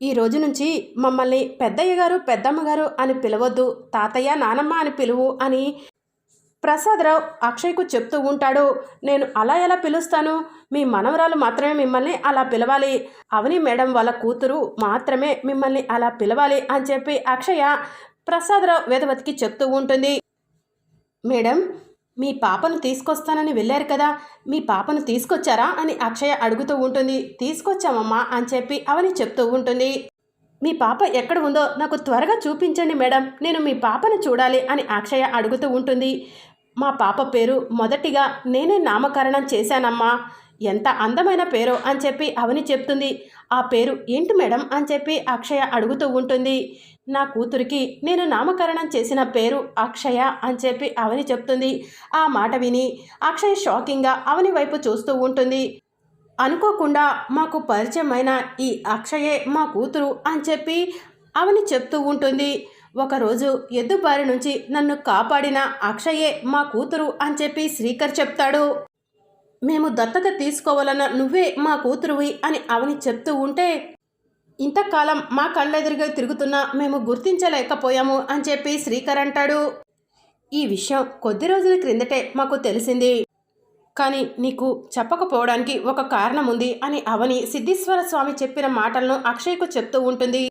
ఈ రోజు నుంచి మమ్మల్ని పెద్దయ్య గారు పెద్దమ్మగారు అని పిలవద్దు తాతయ్య నానమ్మ అని పిలువు అని ప్రసాదరావు అక్షయ్కు చెప్తూ ఉంటాడు. నేను అలా ఎలా పిలుస్తాను? మీ మనవరాలు మాత్రమే మిమ్మల్ని అలా పిలవాలి. అవని మేడం వాళ్ళ కూతురు మాత్రమే మిమ్మల్ని అలా పిలవాలి అని చెప్పి అక్షయ ప్రసాదరావు వేదవతికి చెప్తూ ఉంటుంది. మేడం మీ పాపను తీసుకొస్తానని వెళ్ళారు కదా మీ పాపను తీసుకొచ్చారా అని అక్షయ అడుగుతూ ఉంటుంది. తీసుకొచ్చామమ్మా అని చెప్పి అవని చెప్తూ ఉంటుంది. మీ పాప ఎక్కడ ఉందో నాకు త్వరగా చూపించండి మేడం నేను మీ పాపను చూడాలి అని అక్షయ అడుగుతూ ఉంటుంది. మా పాప పేరు మొదటిగా నేనే నామకరణం చేశానమ్మా. ఎంత అందమైన పేరో అని చెప్పి అవని చెప్తుంది. ఆ పేరు ఏంటి మేడం అని చెప్పి అక్షయ అడుగుతూ ఉంటుంది. నా కూతురికి నేను నామకరణం చేసిన పేరు అక్షయ అని చెప్పి అవని చెప్తుంది. ఆ మాట విని అక్షయ షాకింగ్గా అవని వైపు చూస్తూ ఉంటుంది. అనుకోకుండా మాకు పరిచయమైన ఈ అక్షయే మా కూతురు అని చెప్పి అవని చెప్తూ ఉంటుంది. ఒకరోజు ఎద్దుబారి నుంచి నన్ను కాపాడిన అక్షయే మా కూతురు అని చెప్పి శ్రీకర్ చెప్తాడు. మేము దత్తత తీసుకోవాలన్న నువ్వే మా కూతురువి అని అవని చెప్తూ ఉంటే ఇంతకాలం మా కళ్ళెదురుగా తిరుగుతున్నా మేము గుర్తించలేకపోయాము అని చెప్పి శ్రీకర్ అంటాడు. ఈ విషయం కొద్ది రోజుల క్రిందటే మాకు తెలిసింది. కానీ నీకు చెప్పకపోవడానికి ఒక కారణం ఉంది అని అవని సిద్ధేశ్వర స్వామి చెప్పిన మాటలను అక్షయ్కు చెప్తూ ఉంటుంది.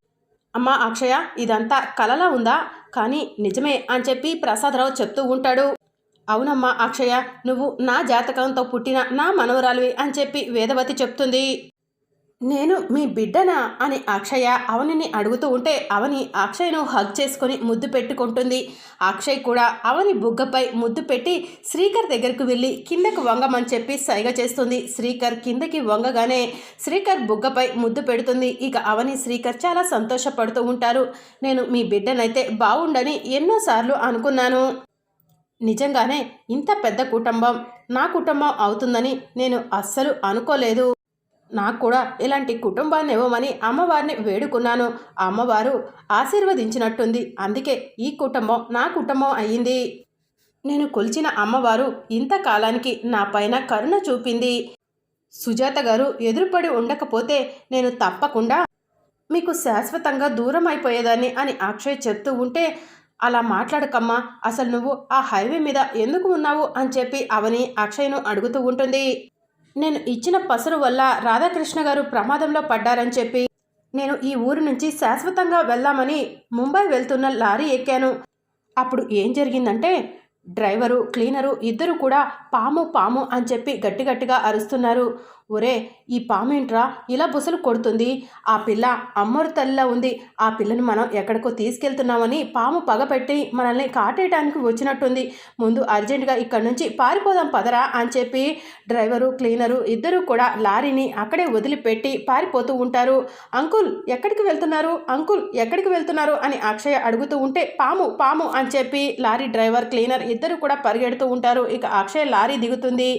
అమ్మా అక్షయ ఇదంతా కలలా ఉందా? కానీ నిజమే అని చెప్పి ప్రసాదరావు చెప్తూ ఉంటాడు. అవునమ్మా అక్షయ నువ్వు నా జాతకంతో పుట్టిన నా మనవరాలివి అని చెప్పి వేదవతి చెప్తుంది. నేను మీ బిడ్డనా అని అక్షయ అవనిని అడుగుతూ ఉంటే అవని అక్షయ్ను హగ్ చేసుకొని ముద్దు పెట్టుకుంటుంది. అక్షయ్ కూడా అవని బుగ్గపై ముద్దు పెట్టి శ్రీకర్ దగ్గరకు వెళ్ళి కిందకు వంగమని చెప్పి సైగ చేస్తుంది. శ్రీకర్ కిందకి వంగగానే శ్రీకర్ బుగ్గపై ముద్దు పెడుతుంది. ఇక అవని శ్రీకర్ చాలా సంతోషపడుతూ ఉంటారు. నేను మీ బిడ్డనైతే బాగుండని ఎన్నోసార్లు అనుకున్నాను. నిజంగానే ఇంత పెద్ద కుటుంబం నా కుటుంబం అవుతుందని నేను అస్సలు అనుకోలేదు. నాకు కూడా ఇలాంటి కుటుంబాన్ని ఇవ్వమని అమ్మవారిని వేడుకున్నాను. అమ్మవారు ఆశీర్వదించినట్టుంది. అందుకే ఈ కుటుంబం నా కుటుంబం అయ్యింది. నేను కొలిచిన అమ్మవారు ఇంతకాలానికి నా పైన కరుణ చూపింది. సుజాత గారు ఎదురుపడి ఉండకపోతే నేను తప్పకుండా మీకు శాశ్వతంగా దూరం అయిపోయేదాన్ని అని అక్షయ్ చెప్తూ ఉంటే అలా మాట్లాడకమ్మా అసలు నువ్వు ఆ హైవే మీద ఎందుకు ఉన్నావు అని చెప్పి అవని అక్షయ్ను అడుగుతూ ఉంటుంది. నేను ఇచ్చిన పసరు వల్ల రాధాకృష్ణ గారు ప్రమాదంలో పడ్డారని చెప్పి నేను ఈ ఊరు నుంచి శాశ్వతంగా వెళ్దామని ముంబై వెళ్తున్న లారీ ఎక్కాను. అప్పుడు ఏం జరిగిందంటే డ్రైవరు క్లీనరు ఇద్దరు కూడా పాము పాము అని చెప్పి గట్టి గట్టిగా అరుస్తున్నారు. ఒరే ఈ పామేంట్రా? ఇలా బుసలు కొడుతుంది. ఆ పిల్ల అమ్మరు తల్లిలా ఉంది. ఆ పిల్లను మనం ఎక్కడికో తీసుకెళ్తున్నామని పాము పగపెట్టి మనల్ని కాటేయడానికి వచ్చినట్టుంది. ముందు అర్జెంటుగా ఇక్కడి నుంచి పారిపోదాం పదరా అని చెప్పి డ్రైవరు క్లీనరు ఇద్దరు కూడా లారీని అక్కడే వదిలిపెట్టి పారిపోతూ ఉంటారు. అంకుల్ ఎక్కడికి వెళ్తున్నారు? అంకుల్ ఎక్కడికి వెళ్తున్నారు? అని అక్షయ అడుగుతూ ఉంటే పాము పాము అని చెప్పి లారీ డ్రైవర్ క్లీనర్ ఇద్దరు కూడా పరిగెడుతూ ఉంటారు. ఇక అక్షయ లారీ దిగుతుంది.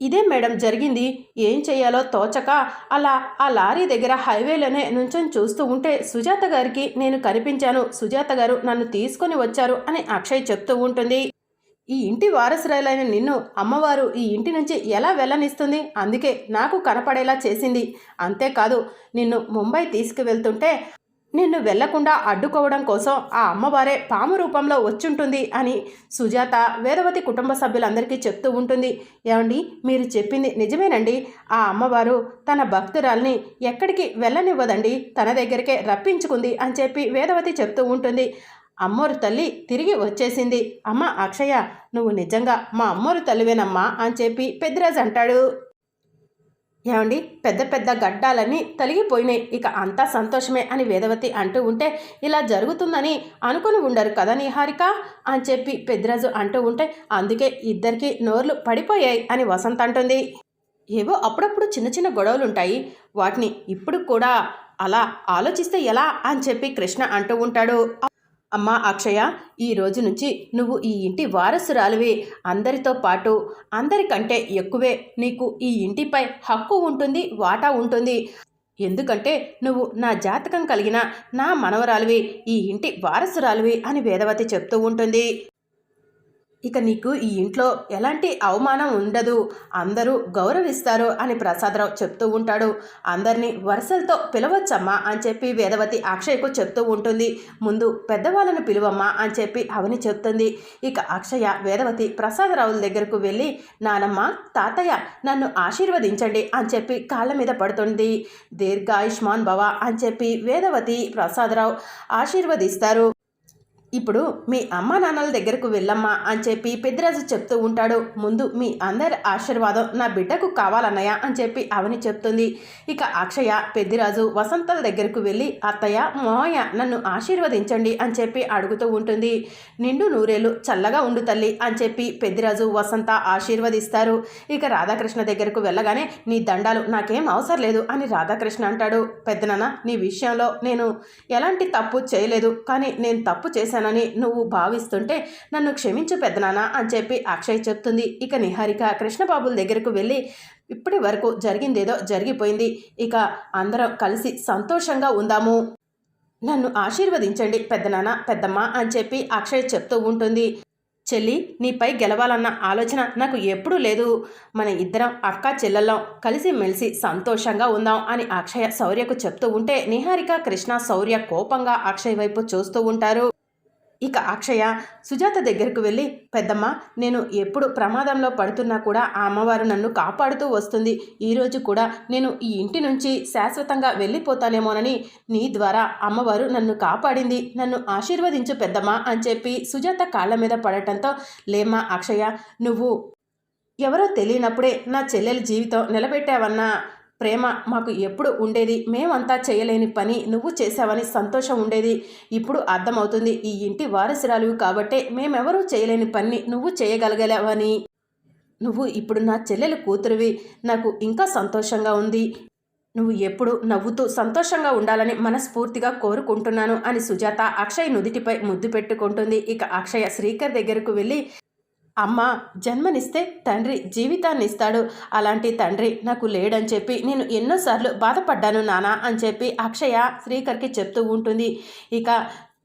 ఇదే మేడం జరిగింది. ఏం చేయాలో తోచక అలా ఆ లారీ దగ్గర హైవేలోనే నుంచొని చూస్తూ ఉంటే సుజాత గారికి నేను కనిపించాను. సుజాత గారు నన్ను తీసుకొని వచ్చారు అని అక్షయ్ చెప్తూ ఉంటుంది. ఈ ఇంటి వారసురాలైన నిన్ను అమ్మవారు ఈ ఇంటి నుంచి ఎలా వెళ్ళనిస్తుంది? అందుకే నాకు కనపడేలా చేసింది. అంతేకాదు నిన్ను ముంబై తీసుకువెళ్తుంటే నిన్ను వెళ్ళకుండా అడ్డుకోవడం కోసం ఆ అమ్మవారే పాము రూపంలో వచ్చుంటుంది అని సుజాత వేదవతి కుటుంబ సభ్యులందరికీ చెప్తూ ఉంటుంది. ఏమండి? మీరు చెప్పింది నిజమేనండి. ఆ అమ్మవారు తన భక్తురాల్ని ఎక్కడికి వెళ్ళనివ్వదండి. తన దగ్గరికే రప్పించుకుంది అని చెప్పి వేదవతి చెప్తూ ఉంటుంది. అమ్మోరు తల్లి తిరిగి వచ్చేసింది. అమ్మ అక్షయ నువ్వు నిజంగా మా అమ్మోరు తల్లివేనమ్మా అని చెప్పి పెద్దిరాజు అంటాడు. ఏమండి? పెద్ద పెద్ద గడ్డాలన్నీ తొలగిపోయినాయి. ఇక అంతా సంతోషమే అని వేదవతి అంటూ ఉంటే ఇలా జరుగుతుందని అనుకుని ఉండరు కదా నిహారిక? అని చెప్పి పెద్దిరాజు అంటూ ఉంటే అందుకే ఇద్దరికి నోర్లు పడిపోయాయి అని వసంత్ అంటుంది. ఏవో అప్పుడప్పుడు చిన్న చిన్న గొడవలు ఉంటాయి వాటిని ఇప్పుడు కూడా అలా ఆలోచిస్తే ఎలా? అని చెప్పి కృష్ణ అంటూ ఉంటాడు. అమ్మా అక్షయ ఈ రోజు నుంచి నువ్వు ఈ ఇంటి వారసురాలివి. అందరితో పాటు అందరికంటే ఎక్కువే నీకు ఈ ఇంటిపై హక్కు ఉంటుంది వాటా ఉంటుంది. ఎందుకంటే నువ్వు నా జాతకం కలిగిన నా మనవరాలివి ఈ ఇంటి వారసురాలివి అని వేదవతి చెప్తూ ఉంటుంది. ఇక నీకు ఈ ఇంట్లో ఎలాంటి అవమానం ఉండదు. అందరూ గౌరవిస్తారు అని ప్రసాదరావు చెప్తూ ఉంటాడు. అందరినీ వరుసలతో పిలవచ్చమ్మా అని చెప్పి వేదవతి అక్షయ్కు చెప్తూ ఉంటుంది. ముందు పెద్దవాళ్ళను పిలువమ్మా అని చెప్పి అవని చెప్తుంది. ఇక అక్షయ వేదవతి ప్రసాదరావుల దగ్గరకు వెళ్ళి నానమ్మ తాతయ్య నన్ను ఆశీర్వదించండి అని చెప్పి కాళ్ళ మీద పడుతుంది. దీర్ఘాయుష్మాన్ భవ అని చెప్పి వేదవతి ప్రసాదరావు ఆశీర్వదిస్తారు. ఇప్పుడు మీ అమ్మ నాన్నల దగ్గరకు వెళ్ళమ్మా అని చెప్పి పెద్దిరాజు చెప్తూ ఉంటాడు. ముందు మీ అందరి ఆశీర్వాదం నా బిడ్డకు కావాలన్నయ్య అని చెప్పి అవని చెప్తుంది. ఇక అక్షయ పెద్దిరాజు వసంతల దగ్గరకు వెళ్ళి అత్తయ్య మోయ నన్ను ఆశీర్వదించండి అని చెప్పి అడుగుతూ ఉంటుంది. నిండు నూరేలు చల్లగా ఉండు తల్లి అని చెప్పి పెద్దిరాజు వసంత ఆశీర్వదిస్తారు. ఇక రాధాకృష్ణ దగ్గరకు వెళ్ళగానే నీ దండాలు నాకేం అవసరం లేదు అని రాధాకృష్ణ అంటాడు. పెద్దనాన్న నీ విషయంలో నేను ఎలాంటి తప్పు చేయలేదు. కానీ నేను తప్పు చేశాను. చేశానని నువ్వు భావిస్తుంటే నన్ను క్షమించు పెద్దనాన్న అని చెప్పి అక్షయ్ చెప్తుంది. ఇక నిహారిక కృష్ణబాబుల దగ్గరకు వెళ్ళి ఇప్పటి వరకు జరిగిందేదో జరిగిపోయింది. ఇక అందరం కలిసి సంతోషంగా ఉందాము. నన్ను ఆశీర్వదించండి పెద్దనాన్న పెద్దమ్మ అని చెప్పి అక్షయ్ చెప్తూ ఉంటుంది. చెల్లి నీపై గెలవాలన్న ఆలోచన నాకు ఎప్పుడూ లేదు. మన ఇద్దరం అక్క చెల్లెల్లో కలిసి మెలిసి సంతోషంగా ఉందాం అని అక్షయ శౌర్యకు చెప్తూ ఉంటే నిహారిక కృష్ణ శౌర్య కోపంగా అక్షయ్ వైపు చూస్తూ ఉంటారు. ఇక అక్షయ సుజాత దగ్గరకు వెళ్ళి పెద్దమ్మ నేను ఎప్పుడు ప్రమాదంలో పడుతున్నా కూడా ఆ అమ్మవారు నన్ను కాపాడుతూ వస్తుంది. ఈరోజు కూడా నేను ఈ ఇంటి నుంచి శాశ్వతంగా వెళ్ళిపోతానేమోనని నీ ద్వారా అమ్మవారు నన్ను కాపాడింది. నన్ను ఆశీర్వదించు పెద్దమ్మ అని చెప్పి సుజాత కాళ్ళ మీద పడటంతో లేమ్మా అక్షయ నువ్వు ఎవరో తెలియనప్పుడే నా చెల్లెల జీవితం నిలబెట్టావన్నా. ప్రేమ మాకు ఎప్పుడు ఉండేది? మేమంతా చేయలేని పని నువ్వు చేశావని సంతోషం ఉండేది. ఇప్పుడు అర్థమవుతుంది ఈ ఇంటి వారసురాలు కాబట్టే మేమెవరూ చేయలేని పని నువ్వు చేయగలగలేవని నువ్వు ఇప్పుడు నా చెల్లెలు కూతురువి. నాకు ఇంకా సంతోషంగా ఉంది. నువ్వు ఎప్పుడు నవ్వుతూ సంతోషంగా ఉండాలని మనస్ఫూర్తిగా కోరుకుంటున్నాను అని సుజాత అక్షయ్ నుదిటిపై ముద్దు పెట్టుకుంటుంది. ఇక అక్షయ శ్రీకర్ దగ్గరకు వెళ్ళి అమ్మ జన్మనిస్తే తండ్రి జీవితాన్ని ఇస్తాడు అలాంటి తండ్రి నాకు లేడని చెప్పి నేను ఎన్నోసార్లు బాధపడ్డాను నానా అని చెప్పి అక్షయ శ్రీకర్కి చెప్తూ ఉంటుంది. ఇక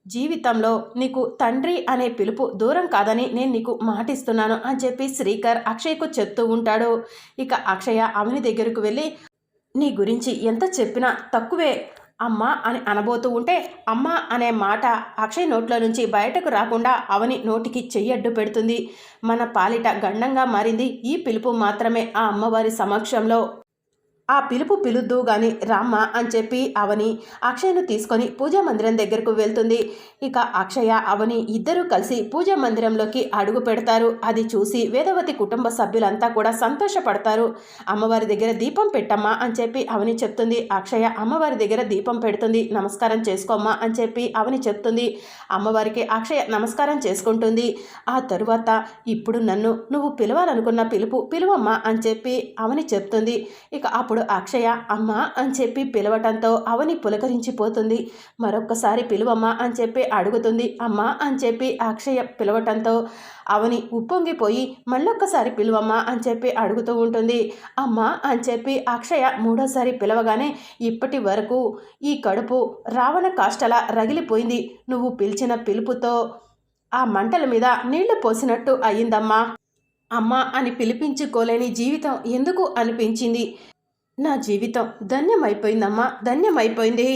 జీవితంలో నీకు తండ్రి అనే పిలుపు దూరం కాదని నేను నీకు మాటిస్తున్నాను అని చెప్పి శ్రీకర్ అక్షయ్కు చెప్తూ ఉంటాడు. ఇక అక్షయ అవని దగ్గరకు వెళ్ళి నీ గురించి ఎంత చెప్పినా తక్కువే అమ్మ అని అనబోతూ ఉంటే అమ్మ అనే మాట అక్షయ్ నోట్లో నుంచి బయటకు రాకుండా అవని నోటికి చెయ్యడ్డు పెడుతుంది. మన పాలిట గండంగా మారింది ఈ పిలుపు మాత్రమే ఆ అమ్మవారి సమక్షంలో. ఆ పిలుపు పిలుద్దు గాని రామ్మ అని చెప్పి అవని అక్షయ్ను తీసుకొని పూజా మందిరం దగ్గరకు వెళ్తుంది. ఇక అక్షయ అవని ఇద్దరూ కలిసి పూజా మందిరంలోకి అడుగు పెడతారు. అది చూసి వేదవతి కుటుంబ సభ్యులంతా కూడా సంతోషపడతారు. అమ్మవారి దగ్గర దీపం పెట్టమ్మా అని చెప్పి అవని చెప్తుంది. అక్షయ అమ్మవారి దగ్గర దీపం పెడుతుంది. నమస్కారం చేసుకోమ్మా అని చెప్పి అవని చెప్తుంది. అమ్మవారికి అక్షయ నమస్కారం చేసుకుంటుంది. ఆ తరువాత ఇప్పుడు నన్ను నువ్వు పిలవాలనుకున్న పిలుపు పిలువమ్మా అని చెప్పి అవని చెప్తుంది. ఇక అప్పుడు అక్షయ అమ్మ అని చెప్పి పిలవటంతో అవని పులకరించిపోతుంది. మరొక్కసారి పిలువమ్మా అని చెప్పి అడుగుతుంది. అమ్మ అని చెప్పి అక్షయ పిలవటంతో అవని ఉప్పొంగిపోయి మళ్ళొక్కసారి పిలువమ్మా అని చెప్పి అడుగుతూ ఉంటుంది. అమ్మ అని చెప్పి అక్షయ మూడోసారి పిలవగానే ఇప్పటి వరకు ఈ కడుపు రావణ కాష్టలా రగిలిపోయింది. నువ్వు పిలిచిన పిలుపుతో ఆ మంటల మీద నీళ్ళు పోసినట్టు అయ్యిందమ్మా. అమ్మ అని పిలిపించుకోలేని జీవితం ఎందుకు అనిపించింది? నా జీవితం ధన్యమైపోయిందమ్మా ధన్యమైపోయింది.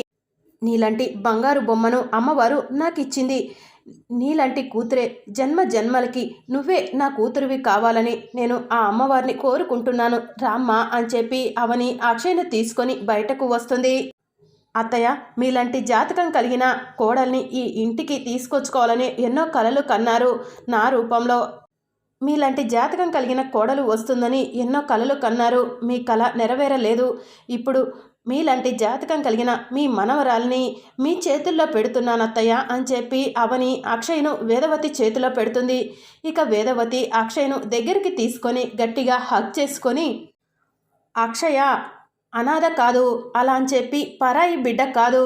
నీలాంటి బంగారు బొమ్మను అమ్మవారు నాకు ఇచ్చింది నీలాంటి కూతురే జన్మ జన్మలకి నువ్వే నా కూతురివి కావాలని నేను ఆ అమ్మవారిని కోరుకుంటున్నాను. రామ్మ అని చెప్పి అవని అక్షయ్ను తీసుకొని బయటకు వస్తుంది. అత్తయ్య మీలాంటి జాతకం కలిగిన కోడల్ని ఈ ఇంటికి తీసుకొచ్చుకోవాలని ఎన్నో కలలు కన్నారు. నా రూపంలో మీలాంటి జాతకం కలిగిన కోడలు వస్తుందని ఎన్నో కలలు కన్నారు. మీ కళ నెరవేరలేదు. ఇప్పుడు మీలాంటి జాతకం కలిగిన మీ మనవరాల్ని మీ చేతుల్లో పెడుతున్నాను అత్తయ్య అని చెప్పి అవని అక్షయ్ను వేదవతి చేతిలో పెడుతుంది. ఇక వేదవతి అక్షయ్ను దగ్గరికి తీసుకొని గట్టిగా హక్ చేసుకొని అక్షయ అనాథ కాదు. అలా అని చెప్పి పరాయి బిడ్డ కాదు.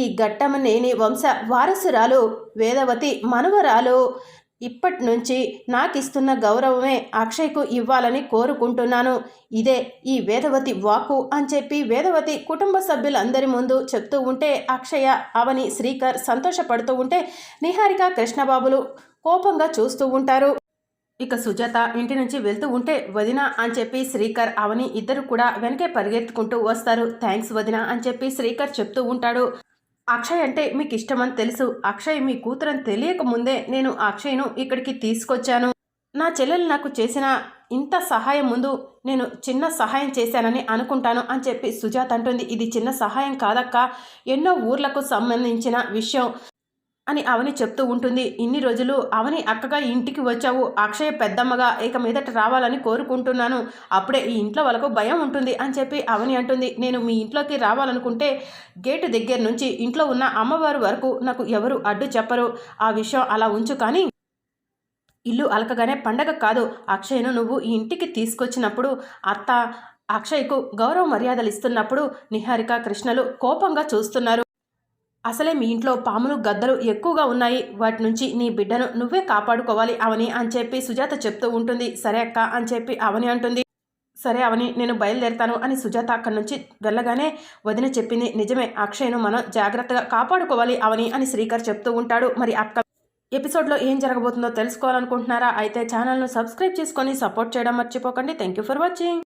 ఈ ఘట్టం నేని వంశ వారసురాలు వేదవతి మనవరాలు. ఇప్పటి నుంచి నాకు ఇస్తున్న గౌరవమే అక్షయ్కు ఇవ్వాలని కోరుకుంటున్నాను. ఇదే ఈ వేదవతి వాకు అని చెప్పి వేదవతి కుటుంబ సభ్యులందరి ముందు చెప్తూ ఉంటే అక్షయ అవని శ్రీకర్ సంతోషపడుతూ ఉంటే నిహారిక కృష్ణబాబులు కోపంగా చూస్తూ ఉంటారు. ఇక సుజాత ఇంటి నుంచి వెళ్తూ ఉంటే వదిన అని చెప్పి శ్రీకర్ అవని ఇద్దరు కూడా వెనకే పరిగెత్తుకుంటూ వస్తారు. థ్యాంక్స్ వదిన అని చెప్పి శ్రీకర్ చెప్తూ ఉంటాడు. అక్షయ్ అంటే మీకు ఇష్టమని తెలుసు. అక్షయ్ మీ కూతురని తెలియక ముందే నేను అక్షయ్ను ఇక్కడికి తీసుకొచ్చాను. నా చెల్లెలు నాకు చేసిన ఇంత సహాయం ముందు నేను చిన్న సహాయం చేశానని అనుకుంటాను అని చెప్పి సుజాత అంటుంది. ఇది చిన్న సహాయం కాదక్క. ఎన్నో ఊర్లకు సంబంధించిన విషయం. అని అవని చెప్తూ ఉంటుంది. ఇన్ని రోజులు అవని అక్కగా ఇంటికి వచ్చావు. అక్షయ పెద్దమ్మగా ఇక మీదట రావాలని కోరుకుంటున్నాను. అప్పుడే ఈ ఇంట్లో వాళ్ళకు భయం ఉంటుంది అని చెప్పి అవని అంటుంది. నేను మీ ఇంట్లోకి రావాలనుకుంటే గేటు దగ్గర నుంచి ఇంట్లో ఉన్న అమ్మవారు వరకు నాకు ఎవరు అడ్డు చెప్పరు. ఆ విషయం అలా ఉంచు కానీ ఇల్లు అలకగానే పండగ కాదు. అక్షయ్ను నువ్వు ఈ ఇంటికి తీసుకొచ్చినప్పుడు అత్త అక్షయ్కు గౌరవ మర్యాదలు ఇస్తున్నప్పుడు నిహారిక కృష్ణలు కోపంగా చూస్తున్నారు. అసలే మీ ఇంట్లో పాములు గద్దలు ఎక్కువగా ఉన్నాయి. వాటి నుంచి నీ బిడ్డను నువ్వే కాపాడుకోవాలి అవని అని చెప్పి సుజాత చెప్తూ ఉంటుంది. సరే అక్క అని చెప్పి అవని అంటుంది. సరే అవని నేను బయలుదేరుతాను అని సుజాత అక్కడి నుంచి వెళ్ళగానే వదిన చెప్పింది నిజమే. అక్షయ్ను మనం జాగ్రత్తగా కాపాడుకోవాలి అవని అని శ్రీకర్ చెప్తూ ఉంటాడు. మరి అక్క ఎపిసోడ్లో ఏం జరగబోతుందో తెలుసుకోవాలనుకుంటున్నారా? అయితే ఛానల్ను సబ్స్క్రైబ్ చేసుకొని సపోర్ట్ చేయడం మర్చిపోకండి. Thank you for watching.